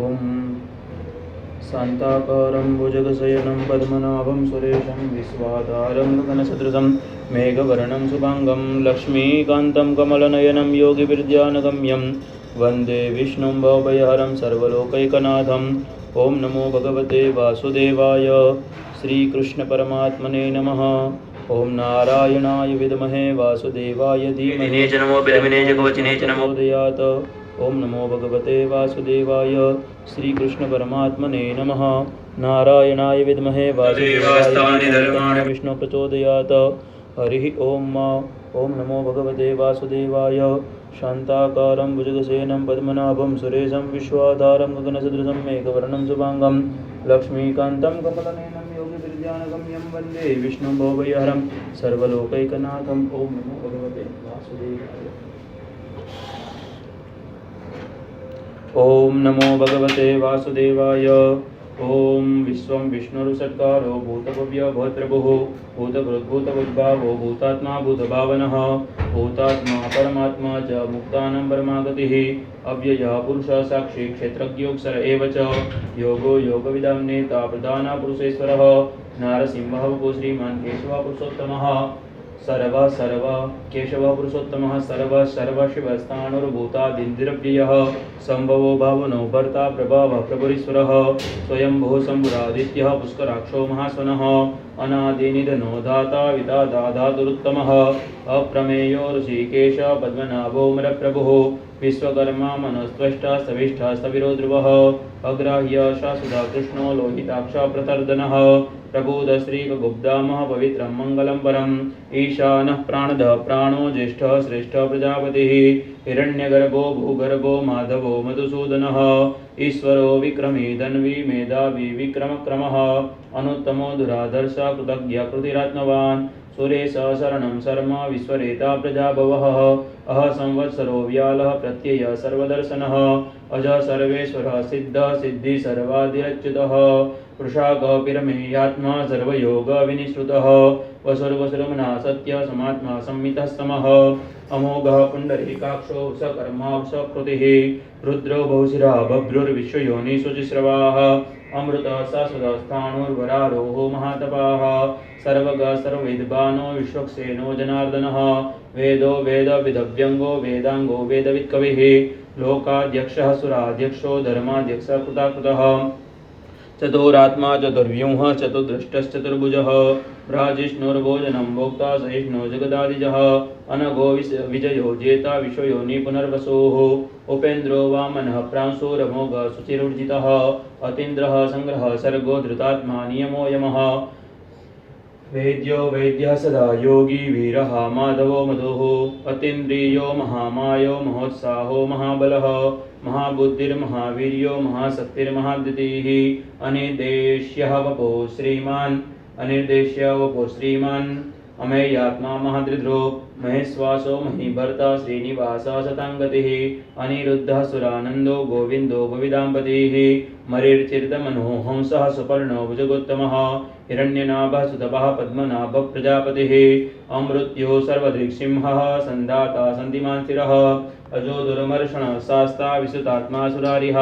ॐ शान्ताकारं भुजगशयनं पद्मनाभं सुरेशं विश्वाधारं गगनसदृशं मेघवर्णं शुभाङ्गं लक्ष्मीकान्तं कमलनयनं योगिविद्यानगम्यं वंदे विष्णुं भवभयहरं सर्वलोकैकनाथम्। ॐ नमो भगवते वासुदेवाय। श्रीकृष्णपरमात्मने नमः। ॐ नारायणाय विद्महे वासुदेवाय धीमहि। च नमो बिलमिने च कवचिने च ॐ नमो भगवते वासुदेवाय श्रीकृष्णपरमात्मने नमः। नारायणाय विद्महे धर्माणि वासुदेवाय विष्णु प्रचोदयात्। हरिः ॐ ॐ नमो भगवते वासुदेवाय। शान्ताकारं भुजगसेनं पद्मनाभं सुरेशं विश्वाधारं गगनसदृशं मेघवर्णं शुभाङ्गं। लक्ष्मीकान्तं कमलनयनं योगिविद्यानगम्यं वंदे। विष्णुं भवभयहरं सर्वलोकैकनाथम्। ॐ नमो भगवते वासुदेवाय। ॐ नमो भगवते वासुदेवाय। ॐ विश्वं विष्णुरुसत्कारो भूतभव्य भवत्रभुः भूतकृद्भूतभुद्भावो भूतात्मा भूतभावनः। भूतात्मा परमात्मा च मुक्तानं परमागतिः। अव्ययः पुरुषः साक्षी क्षेत्रज्ञोऽक्षर एव च। योगो योगविदां नेता प्रधानपुरुषेश्वरः नारसिंहः वपु श्रीमान् केशवः पुरुषोत्तमः। सर्व सर्व केशव पुरुषोत्तम, सर्व सर्वशिवस्थाणुर्भूतादिन्द्रव्ययः नौ भावनो भर्ता प्रभाव प्रभुरीश्वर, स्वयंभो शंभुरादित्य पुष्कराक्षो महास्वनः अनादिनिधनो दाता विदाता धातुरुत्तमः अप्रमेयो ऋषिकेश पद्मनाभोमरप्रभुः विश्वकर्मा मनस्त्वष्टा सविष्ठा स्थविरो ध्रुवः अग्राह्य शाश्वता कृष्णो लोहिताक्ष प्रतर्दनः। प्रबोधश्रीकगुब्धामः पवित्रं मङ्गलं परम् ईशानः प्राणदः प्राणो ज्येष्ठः श्रेष्ठः प्रजापतिः। हिरण्यगर्भो भूगर्भो माधवो मधुसूदनः ईश्वरो विक्रमी धन्वी मेधावी विक्रमक्रमः अनुत्तमो दुराधर्ष कृतज्ञ कृतिरात्मवान् सुरेश शरणं शर्म विश्वरेता प्रजाभवः। अह संवत्सरो व्यालः प्रत्यय सर्वदर्शनः। अज सर्वेश्वरः सिद्धः सिद्धि सर्वादिरच्युतः। वृषाकपिरमेयात्मा सर्वयोगविनिश्रुतः वसुर्वसुरमना सत्य समात्मा संमितः समः। अमोघः पुण्डरीकाक्षो सकर्मा सकृतिः। रुद्रो बहुशिरा बभ्रुर्विश्वयोनिषु चिस्रवाः अमृतः शाश्वतस्थाणुर्वरारोहो महातपाः, सर्वग सर्वविद्वानो विश्वक्सेनो जनार्दनः। वेदो वेदविधव्यङ्गो वेदाङ्गो वेदवित्कविः, लोकाध्यक्षः, सुराध्यक्षो, धर्माध्यक्षः, कृताकृतः। चतुरात्मा चतुर्व्यूह चतुर्दृष्टश्चतुर्भुजः भ्राजिष्णुर्भोजनं भोक्ता सहिष्णु जगदादिजः, अनघो विजयो जेता विश्वयोनि पुनर्वसोः उपेन्द्रो वामनः प्रांशुरमोघ सुचिरुर्जितः, अतीन्द्रः सङ्ग्रहः सर्गो धृतात्मा नियमो यमः वेद्यो वैद्यः सदा योगी वीर माधवो मधु अतीन्द्रियो महामायो महोत्साहो महाबल महाबुद्धिर्महावीर्यो महाशक्तिर्महाद्युतिः अनिर्देश्यः वपो श्रीमान्। अनिर्देश्य वपो श्रीमान्। अमेयात्मा महादृध्रो महेश्वासो महीभर्ता श्रीनिवास सतांगति, अनिरुद्धः सुरानन्दो गोविन्दो भविदाम्पतिः मरीर्चित मनोहंस सुपर्णो भुजगोत्तमः हिरण्यनाभः सुतपः पद्मनाभः प्रजापतिः, अमृत्यो सर्वदृक्सिंहः सन्धिमा स्थिरः अजो दुर्मर्षणः शास्ता विसुतात्मा सुरारिः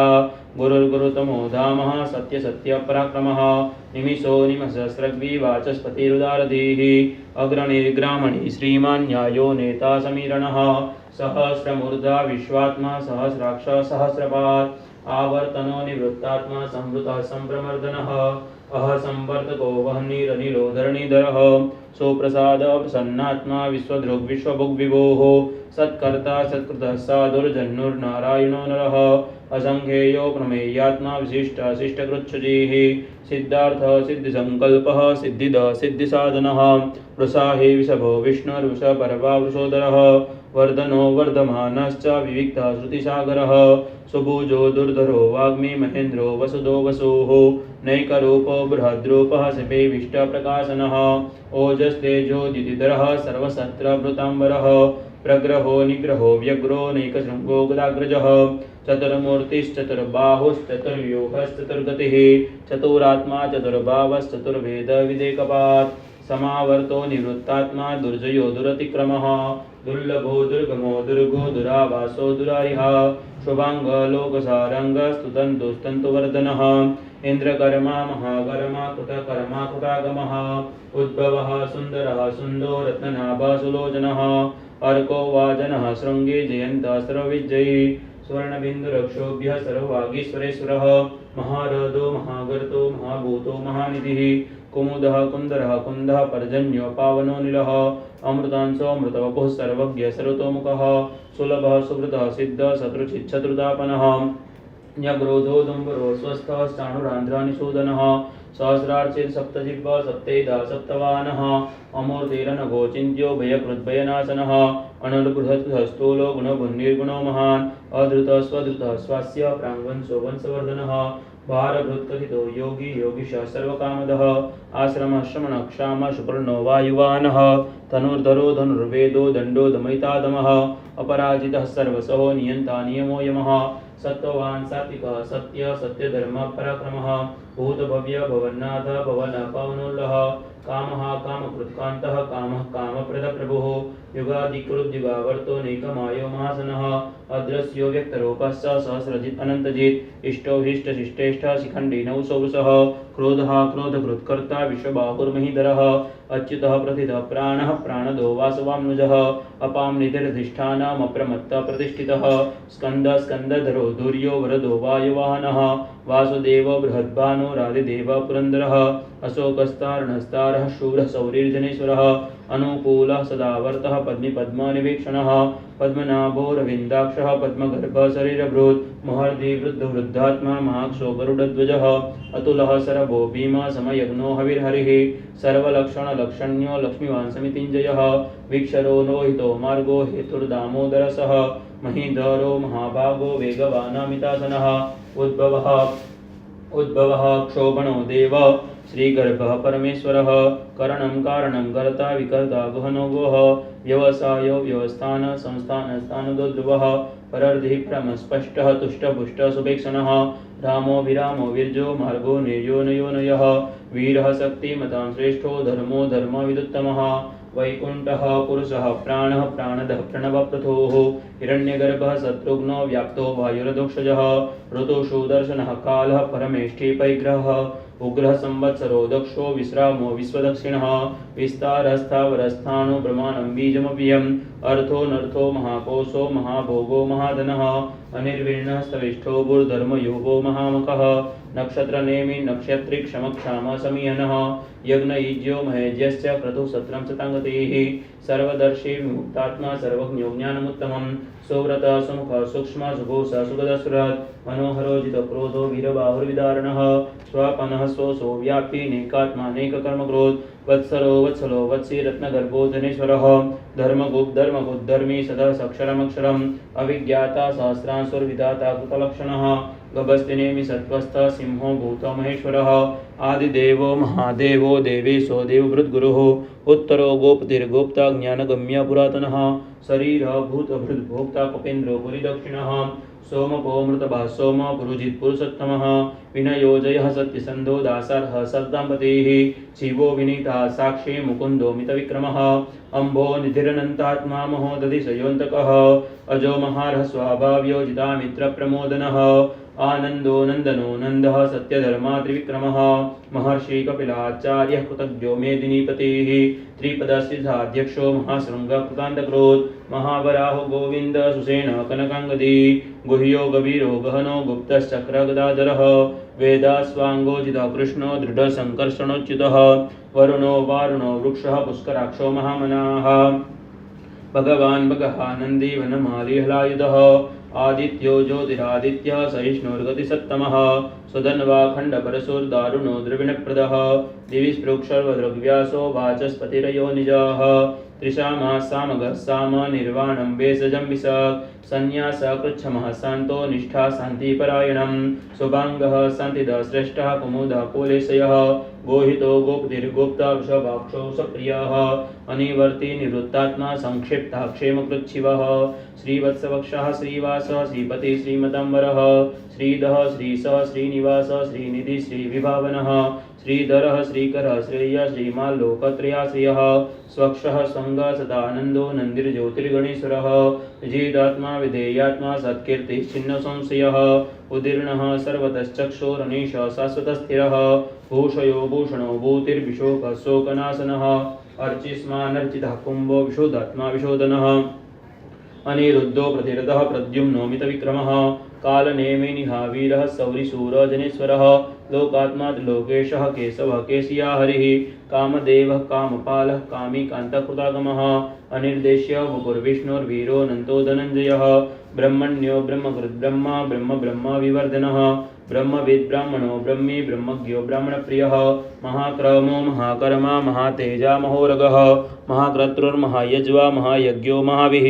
गुरुर्गुरुतमो धामः सत्यसत्यपराक्रमः निमिषो निमसहस्रग्वी वाचस्पतिरुदारधीः। अग्रणिर्ग्रामणि श्रीमान् न्यायो नेता समीरणः। सहस्रमूर्धा विश्वात्मा, सहस्राक्ष सहस्रपात् आवर्तनो निवृत्तात्मा, संवृतः सम्प्रमर्दनः अह संवर्तको वह्निरनिलो धरणीधरः सुप्रसाद प्रसन्नात्मा विश्वदृग्विश्वभुग्विभोः सत्कर्ता सत्कृतः साधुर्जन्नुर्नारायणो नरः। असङ्ख्येयो प्रमेयात्मा विशिष्ट शिष्टकृच्छुजिः। सिद्धार्थः सिद्धिसङ्कल्पः सिद्धिदः सिद्धिसाधनः। वृषाहे विषभो विष्णुर्वृषपर्वा वृषोदरः। वर्धनो वर्धमानश्च विविक्तः श्रुतिसागरः। सुभुजो दुर्धरो वाग्मी महेन्द्रो वसुदो वसुः। नैकरूपो बृहद्रूपः शिपेविष्टप्रकाशनः ओजस्तेजोदितिधरः सर्वसत्रभृताम्बरः प्रग्रहो निग्रहो व्यग्रो नैकशृङ्गो गदाग्रजः चतुर्मूर्तिश्चतुर्बाहुश्चतुर्व्यूहश्चतुर्गतिः चतुरात्मा चतुर्भावश्चतुर्वेदविदेकपात् समावर्तो निवृत्तात्मा दुर्जयो दुरतिक्रमः दुर्लभो दुर्गमो दुर्गो दुरावासो दुरारिः शुभाङ्गलोकसारङ्गस्तुतन्तुस्तन्तुवर्धनः इन्द्रकर्मा महाकर्मा कृतकर्मा कृतागमः उद्भवः, सुन्दरः, सुन्दो रत्ननाभः, सुलोचनः, अर्को वाजनः शृङ्गे जयन्तः, सर्वविजयी, स्वर्णबिन्दुरक्षोभ्यः सर्ववागीश्वरेश्वरः महारथो, महागर्तो, महाभूतो, महानिधिः, कुमुदः, कुन्दरः, कुन्दः, पर्जन्यो, पावनो, निलः अमृतांशोऽमृतवपुः सर्वज्ञ, सर्वतोमुखः, सुलभः सुहृतः सिद्धः शत्रुचिच्छत्रुतापनः न्यग्रोधो दुम्बरो स्वस्थः चाणुरान्ध्रानिषूदनः सहस्रार्चित् सप्तजिह्वा सप्तेदा सप्तवानः अमूर्तिरनघो चिन्त्यो भयकृद्भयनाशनः अनर्बृहत्तः स्थूलो गुणगुणनिर्गुणो महान् अधृतः स्वधृतः स्वास्य प्राङ्वंशो वंशवर्धनः भारभृत्कथितो योगी योगिशः सर्वकामदः। आश्रमः श्रमणः क्षामः सुपर्णो वायुवानः। धनुर्धरो धनुर्वेदो दण्डो दमयितादमः। अपराजितः सर्वसहो नियन्ता नियमो यमः। सत्त्ववान् सात्विकः सत्य सत्यधर्म पराक्रमः भूतभव्य भवन्नाथ भवन पवनोल्लः कामः कामकृत्कान्तः कामः कामप्रदप्रभुः। युगादिकृद्युगावर्तो नैकमायो महासनः। अद्रस्यो व्यक्तरूपश्च सहस्रजित् अनन्तजित्। इष्टोभीष्टशिष्टेष्ठ शिखण्डी नौसौसः क्रोधः क्रोधकृत्कर्ता विश्वबाहुर्महीधरः। अच्युतः प्रथितः प्राण प्राणदो वासवाम्नुजः। अपां निधिरधिष्ठानमप्रमत्तः प्रतिष्ठितः। स्कन्दः स्कन्दधरो दुर्यो वरदो वायुवाहनः। वासुदेव बृहद्भानो राधिदेव पुरन्दरः, अशोकस्तारणस्तारः शूरः सौरीर्जनेश्वरः अनुकूलः सदावर्तः पद्मिपद्मनिवीक्षणः पद्मनाभोरविन्दाक्षः पद्मगर्भः शरीरभृत् महर्दि वृद्धवृद्धात्मा महाक्षो गरुडध्वजः अतुलः सरभो भीमा समयज्ञो हविर्हरिः, सर्वलक्षणलक्षण्यो लक्ष्मीवान् समितिञ्जयः वीक्षरो लोहितो मार्गो हेतुर्दामोदरसः महीधरो महाभागो वेगवानामितासनः। उद्भवः उद्भवः क्षोभणो देव। श्रीगर्भः परमेश्वरः, करणं कारणं कर्ता विकर्ता गहनो गोः। व्यवसायो व्यवस्थान संस्थानस्थानदो ध्रुवः परर्धिः प्रमस्पष्टः, तुष्टपुष्टः रामो विरामो विर्जो मार्गो निर्यो नयो नयः वीरः शक्तिमतां श्रेष्ठो धर्मो धर्मविदुत्तमः। वैकुण्ठः पुरुषः प्राणः प्राणदः प्रणवप्रथोः हिरण्यगर्भः शत्रुघ्नो व्याप्तो वायुरदोक्षजः ऋतुषु दर्शनः कालः परमेष्ठी परिग्रहः उग्रः संवत्सरो दक्षो विश्रामो विश्वदक्षिणः विस्तारस्थावरस्थाणो प्रमाणं बीजमव्ययम् अर्थो नर्थो महाकोशो महाभोगो महाधनः अनिर्वीर्णः स्तविष्ठो भूर्धर्मयोगो महामखः नक्षत्रनेमि नक्षत्री क्षमक्षाम समीहनः यज्ञयुज्यो महेज्यश्च क्रतुसत्रं सर्वदर्शी विमुक्तात्मा सर्वज्ञो ज्ञानमुत्तमं सुव्रतः सुमुखः सूक्ष्मः सुघोषः सुगदस्रत्। मनोहरो जितक्रोधो वीरबाहुर्विदारणः। स्वपनः स्वसो व्याप्ति नैकात्मानेककर्मक्रोध वत्सलो वत्सलो वत्सी रत्नगर्भो धनेश्वरः धर्मगुप् धर्मगुद्धर्मी सदा सक्षरमक्षरम्। अविज्ञाता सहस्रांशुर्विधाता कृतलक्षणः। गभस्तिनेमि सत्त्वस्थः सिंहो भूतो महेश्वरः, आदिदेवो महादेवो देवेशो देवभृद्गुरुः, उत्तरो गोपतिर्गोप्ता ज्ञानगम्य पुरातनः, शरीरः भूतभृद्भोक्ता कपेन्द्रो पुरिदक्षिणः सोमपो मृतभः सोम पुरुजित् पुरुषोत्तमः विनयोजयः सत्यसन्धो दासार्हः सद्दाम्पतेः शिवो विनीतः साक्षी मुकुन्दो मितविक्रमः, अम्भो निधिरनन्तात्मा महोदधिशयोऽन्तकः अजो महारः स्वाभाव्योजितामित्रप्रमोदनः आनन्दो नन्दनो नन्दः सत्यधर्मा महर्षि कपिलाचार्यः कृतज्ञो मेदिनीपतिः त्रिपदस्थिताध्यक्षो महाशृङ्गः कृतान्तक्रोत् महावराहो गोविन्द सुसेन कनकाङ्गदी। गुह्यो गभीरो गहनो गुप्तश्चक्रगदाधरः। वेदास्वाङ्गोजितः कृष्णो दृढसङ्कर्षणोच्युतः। वरुणो वारुणो वृक्षः पुष्कराक्षो महामनाः। भगवान् भगः आदित्यो ज्योतिरादित्यः सहिष्णुर्गतिसत्तमः सुधन्वाखण्डपरशुर्दारुणो द्रविणप्रदः दिवि स्पृक्षर्वदृग्व्यासो वाचस्पतिरयो निजाः। त्रिशामः सामगः साम निर्वाणं वेषजं विशाक् सन्न्यास कृच्छमः शान्तो निष्ठा शान्तिपरायणं शुभाङ्गः शान्तिदः श्रेष्ठः कुमुदः कुलेशयः। गोहितो गोपतिर्गोप्ता वृषभाक्षो सप्रियः अनिवर्ति निवृत्तात्मा संक्षिप्तः क्षेमकृच्छिवः। श्रीवत्सवक्षः श्रीवासः श्रीपति श्रीमतम्बरः श्रीधः श्रीसः श्रीनिवासः श्रीनिधि श्रीविभावनः, श्रीधरः श्रीकरः श्रेयः श्रीमाल्लोकत्रयाश्रियः स्वक्षः स्वङ्गः सदानन्दो नन्दिर्ज्योतिर्गणेश्वरः जिदात्मा विधेयात्मा सत्कीर्तिश्चिन्नसंशयः उदीर्णः सर्वतश्चक्षोरनीश शाश्वतस्थिरः, भूषयो भूषणो भूतिर्विशोकः शोकनाशनः, अर्चिस्मानर्चितः कुम्भो विशोधात्मा विशोधनः अनिरुद्धो प्रतिरथः प्रद्युम्नो मितविक्रमः कालनेमिनिहा वीरः सौरिशूरजनेश्वरः लोकात्मा लोकेश केशवः केशिया हरिः कामदेवः कामपालः कामी कान्तकृतागमः अनिर्देश्य मुकुर्विष्णुर्वीरोऽनन्तो धनञ्जयः, ब्रह्मण्यो ब्रह्मकृद्ब्रह्म ब्रह्म ब्रह्म विवर्धनः ब्रह्मविद् ब्राह्मणो ब्रह्मी ब्रह्मज्ञो ब्राह्मणप्रियः। महाक्रमो महाकर्मा महातेजा महोरगः महाक्रतुर्महायज्वा महायज्ञो महाविः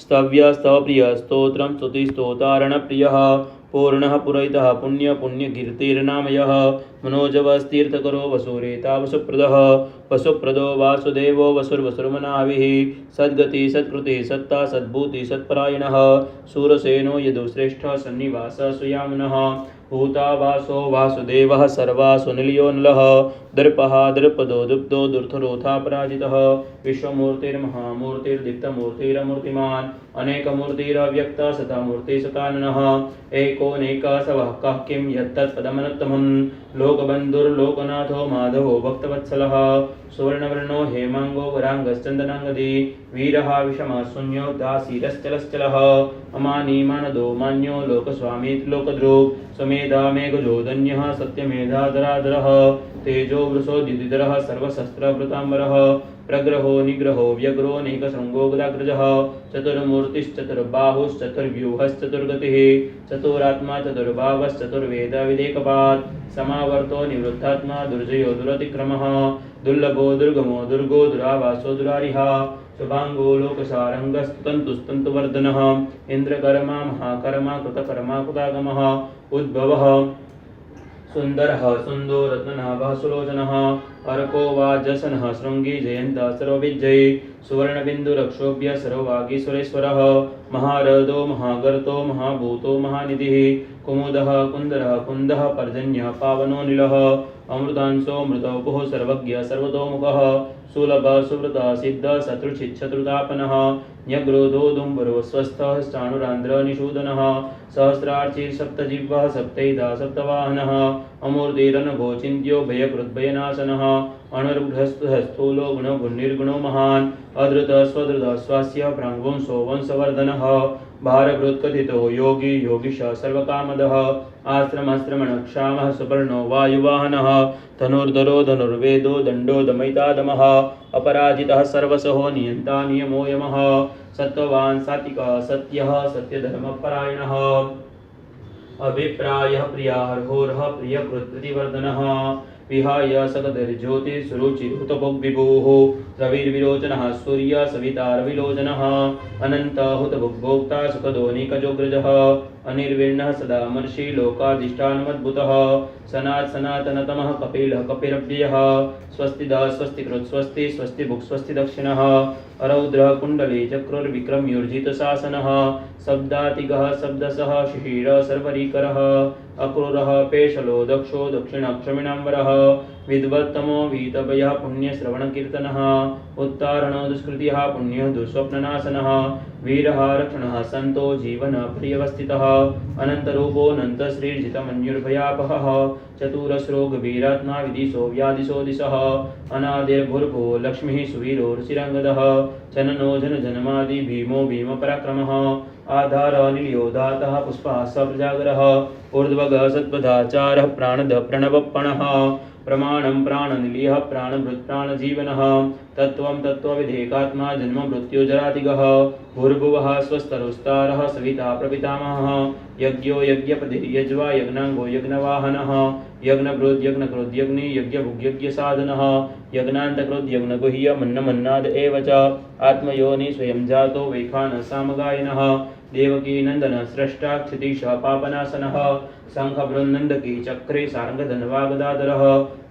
स्तव्यस्तवप्रियः स्तोत्रं स्तुतिस्तोतारणप्रियः पूर्णः पुरहितः पुण्यपुण्यकीर्तिर्नामयः मनोजवस्तीर्थकरो वसुरेता वसुप्रदः वसुप्रदो वासुदेवो वसुर्वसुर्मनाभिः। सद्गति सत्कृति सत्ता सद्भूति सत्परायणः। शूरसेनो यदुश्रेष्ठः सन्निवासः सुयामुनः। भूतावासो वासुदेवः नल नलः। दर्पः दर्पदो दुर्थरोथा दुर्थरोथापराजितः विश्वमूर्तिर्महामूर्तिर्दीप्तमूर्तिरमूर्तिमान्। अनेकमूर्तिरव्यक्तः सताननः एकोनेकः सवः। कः किं यत्तत्पदमनुत्तमं लोकबन्धुर्लोकनाथो माधवो भक्तवत्सलः। सुवर्णवर्णो हेमाङ्गो वराङ्गश्चन्दनाङ्गदी। वीरः विषमः शून्यो दासीरश्चलश्चलः। अमानी मानदो मान्यो लोकस्वामी त्रिलोकद्रुक् समेधा मेघजोदन्यः सत्यमेधाधराधरः तेजो वृषो वृषोद्युतिधरः सर्वशस्त्रभृताम्बरः प्रग्रहो निग्रहो व्यग्रो नैकशृङ्गो गदाग्रजः चतुर्मूर्तिश्चतुर्बाहुश्चतुर्व्यूहश्चतुर्गतिः चतुरात्मा चतुर्भावश्चतुर्वेदविदेकपात् समावर्तो निवृत्तात्मा दुर्जयो दुरतिक्रमः, दुर्लभो दुर्गमो दुर्गो दुरावासो दुरारिः शुभाङ्गो लोकसारङ्गस्तन्तुस्तन्तुवर्धनः इन्द्रकर्मा महाकर्मा कृतकर्मा कृतागमः, उद्भवः सुन्दरः, सुन्दो रत्ननाभः सुलोचनः अर्को वाजसनः, शृङ्गी जयन्तः सर्वविजयी सुवर्णबिन्दुरक्षोभ्य सर्ववागीश्वरेश्वरः महारथो महागर्तो, महाभूतो, महानिधिः, कुमुदः, कुन्दरः, कुन्दः, पर्जन्यः, पावनो निलः अमृतांशो मृतवपुः सर्वज्ञ, सर्वतोमुखः, सुलभः, सुव्रतः, सिद्धः शत्रुचिच्छत्रुतापनः न्यग्रोधो दुम्बरो स्वस्थः चाणुरान्ध्रनिषूदनः सहस्रार्चिसप्तजिह्वः सप्तैधा सप्तवाहनः अमूर्तिरनभोचिन्त्यो भयकृद्भयनाशनः अणर्बृहस्थूलो गुणगुणिर्गुणो महान् अधृतः स्वधृतः स्वास्य प्राङ्वंशो वंशवर्धनः भारभृत्कथितो योगी योगिशः सर्वकामदः, आश्रमाश्रमणक्षामः सुपर्णो वायुवाहनः, धनुर्धरो धनुर्वेदो दण्डो दमयितादमः अपराजितः सर्वसहो नियन्ता नियमो यमः सत्त्ववान् सात्विकः सत्यः सत्यधर्मपरायणः। अभिप्रायः प्रिय प्रतिवर्धन विहाय सकदर्ज्योतिषुरुचिरुतभुग्विभुः रविर्विलोचनः सूर्य सवितारविलोचनः। अनन्तहुतभुग्भोक्ता सुखदोनिकजोग्रजः अनिर्विण्णः सदा मर्षि लोकाधिष्ठानमद्भुतः। सनात् सनातनतमः कपिलः कपिरव्ययः स्वस्तिदः स्वस्तिकृत् स्वस्ति स्वस्ति भुक् स्वस्ति दक्षिणः अरौद्रः कुण्डली चक्रुर्विक्रम्योर्जितशासनः। शब्दातिगः शब्दसः शिशिरः सर्वरीकरः। अक्रूरः पेशलो दक्षो दक्षिणक्षमिणाम्बरः। विद्वत्तमो वीतभयः पुण्यश्रवणकीर्तनः उत्तारणो दुष्कृतिः पुण्यः दुःस्वप्ननाशनः वीरः रक्षणः सन्तो जीवनः प्रियवस्थितः अनन्तरूपोऽनन्तश्रीर्जितमन्युर्भयापहः चतुरस्रो गभीरात्मा विदिशो व्यादिशो दिशः अनादिर्भुर्भो लक्ष्मीः सुवीरो रुचिरङ्गदः जननो जनजन्मादि भीमो भीमपराक्रमः आधारः पुष्पः स प्रजागरः ऊर्ध्वगः सत्पदाचारः प्राणदः प्रणवपणः प्रमाणं प्राणनिलयः प्राणभृत्प्राणजीवनः तत्त्वं तत्त्वविधेकात्मा जन्ममृत्युजरातिगः भूर्भुवः स्वस्तरुस्तारः सविता प्रपितामहः। यज्ञो यज्ञपतिर्यज्वा यज्ञाङ्गो यज्ञवाहनः। यज्ञभृद् यज्ञकृद्यज्ञि यज्ञभुग्यज्ञसाधनः यज्ञान्तकृद् यज्ञगुह्यमन्नमन्नाद एव च। आत्मयोनि स्वयं जातो वैखानः सामगायिनः देवकी नन्दन स्रष्टा क्षितीशः पापनाशनः शङ्खबृन्नन्दकी चक्रे सारङ्गधनवागदाधरः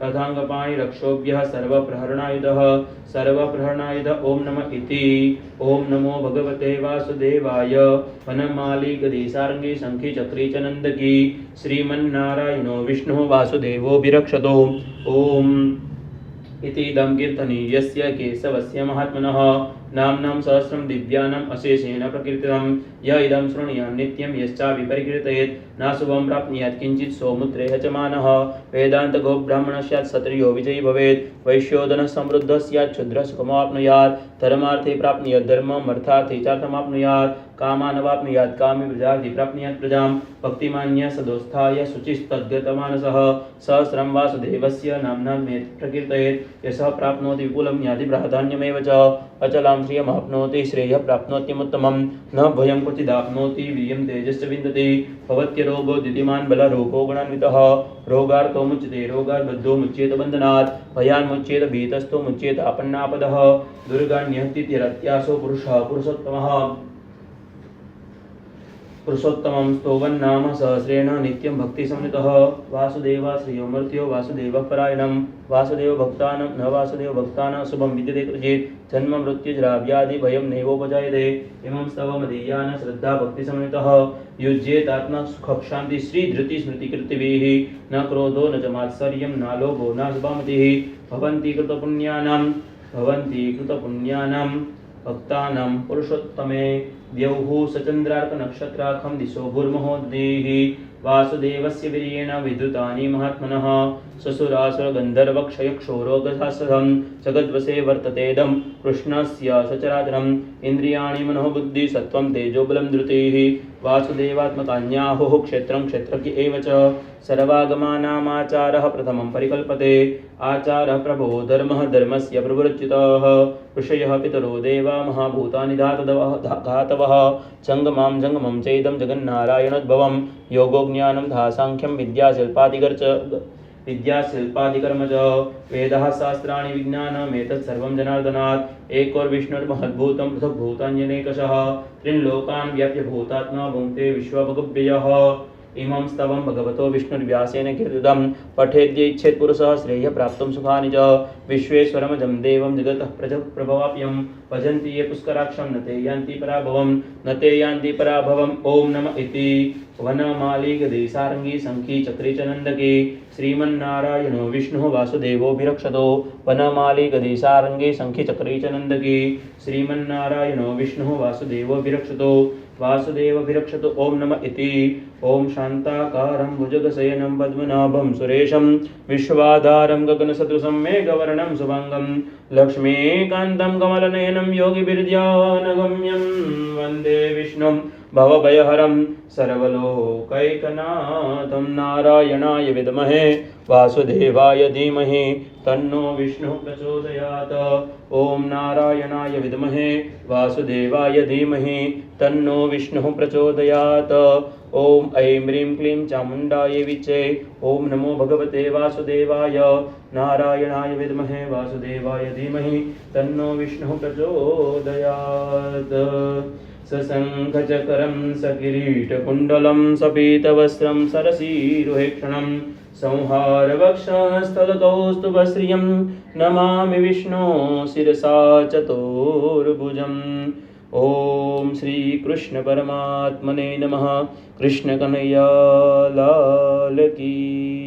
रथाङ्गपाणिरक्षोभ्यः सर्वप्रहरणायुधः, सर्वप्रहरणायुध ॐ नम इति। ॐ नमो भगवते वासुदेवाय। वनमाली गदी सारङ्गी शङ्खी चक्री च नन्दकी। श्रीमन्नारायणो विष्णुः वासुदेवोऽभिरक्षतो ॐ इतीदं कीर्तनीयस्य केशवस्य महात्मनः। नाम्नां सहस्रं दिव्यानाम् अशेषेण प्रकीर्तितं य इदं शृणुयान् नित्यं यश्चाभिपरिकीर्तयेत् न शुभं प्राप्नुयात् किञ्चित् सौमुद्रेह च मानः। वेदान्तगो ब्राह्मणः स्यात् क्षत्रियो विजयी भवेत्। वैश्योदनः समृद्धः स्यात्, क्षुद्रः सुखमाप्नुयात्। धर्मार्थे प्राप्नुयात् धर्मम् अर्थार्थे चार्थमाप्नुयात्। कामानवाप्नुयात् कामे प्रजाति प्राप्नुयात् प्रजां। भक्तिमान्य सदोत्थाय शुचिस्तद्गतमानसः। सहस्रं वासुदेवस्य नाम्ना प्रकीर्तयेत्। यशः प्राप्नोति विपुलं याति प्राधान्यमेव च। अचलां श्रियमाप्नोति श्रेयः प्राप्नोत्यमुत्तमं। न भयं क्वचिदाप्नोति, वीर्यं तेजश्च विन्दति। भवत्यरोगो दिदिमान् बलरोगो गुणान्वितः। रोगार्थो मुच्यते रोगाद्बद्धो मुच्येत बन्धनात्। भयान्मुच्येत भीतस्थो मुच्येत आपन्नापदः। दुर्गान्यहतीत्यरत्यासो पुरुषः पुरुषोत्तमः। पुरुषोत्तमं स्तोवन्नाम सहस्रेण नित्यं भक्तिसंयुतः वासुदेवा श्रियोमूर्त्यो वासुदेवः परायणं वासुदेवभक्तानं न वासुदेवभक्तानां शुभं विद्यते कृचित् जन्म मृत्युजराव्याधि भयं नैवोपजायते। इमं स्तवमदीयान श्रद्धा भक्तिसंयुतः युज्येतात्मा सुखशान्ति श्रीधृतिस्मृतिकृतिभिः। न क्रोधो न च न लोभो न शुभामतिः। भवन्ति पुरुषोत्तमे। द्यौः सचन्द्रार्कनक्षत्राखं दिशो भूर्मुहोद्देः वासुदेवस्य वीर्येण विद्युतानि महात्मनः। ससुरासुरगन्धर्वक्षयक्षोरोगशास्त्रं जगद्वशे वर्ततेदं कृष्णस्य सचराचरम्, इन्द्रियाणि मनोबुद्धिसत्त्वं तेजोबलं धृतिः। वासुदेवात्मकान्याहुः क्षेत्रं क्षेत्रज्ञ एव च। सर्वागमानामाचारः प्रथमं परिकल्पते। आचारः प्रभो धर्मः, धर्मस्य प्रवृच्युतः ऋषयः, पितरो, देवा, महाभूतानि धातवः धातवः। जङ्गमां जङ्गमं चैदं जगन्नारायणोद्भवं योगो ज्ञानं धासाङ्ख्यं विद्याशिल्पादिकर्च विद्याशिल्पादिकर्म च वेदः शास्त्राणि विज्ञानमेतत् सर्वं जनार्दनात् एकोर्विष्णुर्महद्भूतं पृथग्भूतान्यनेकशः व्याप्य भूतात्मा भुङ्क्ते विश्वभगव्ययः इमं स्तवं भगवतो विष्णुर्व्यासेन कीर्तितं पठेद्यैच्छेत् पुरुषः श्रेयः प्राप्तुं सुखानि च। विश्वेश्वरमजं देवं जगतः प्रज प्रभवाप्यं। भजन्ति ये पुष्कराक्षं न ते यान्ति पराभवं, न ते यान्ति पराभवम् ॐ नम इति। वनमाली गदे सारङ्गी शङ्खी चक्रे च नन्दकी श्रीमन्नारायणो विष्णुः वासुदेवोऽभिरक्षतो वनमाली गदे सारङ्गी शङ्खी चक्रे च नन्दकी श्रीमन्नारायणो विष्णुः वासुदेवोऽभिरक्षतो वासुदेवभिरक्षतु ॐ नम इति। ॐ शान्ताकारं भुजगशयनं पद्मनाभं सुरेशं। विश्वाधारं गगनसदृशं मेघवर्णं शुभाङ्गं। लक्ष्मीकान्तं कमलनयनं योगिभिर्ध्यानगम्यं। वंदे विष्णुं भवभयहरं सर्वलोकैकनाथं नारायणाय विद्महे, वासुदेवाय धीमहि, तन्नो विष्णुः प्रचोदयात्। ॐ नारायणाय विद्महे, वासुदेवाय धीमहि, तन्नो विष्णुः प्रचोदयात्। ॐ ऐं ह्रीं क्लीं चामुण्डायै विचे ॐ नमो भगवते वासुदेवाय। नारायणाय विद्महे, वासुदेवाय धीमहि, तन्नो विष्णुः प्रचोदयात्। सशङ्खचकरं सकिरीटकुण्डलं सपीतवस्त्रं सरसीरुहेक्षणं संहारवक्षस्थलकौस्तुभश्रियं नमामि विष्णो शिरसा चतुर्भुजम्। ॐ श्रीकृष्णपरमात्मने नमः। कृष्णकनैयालाल की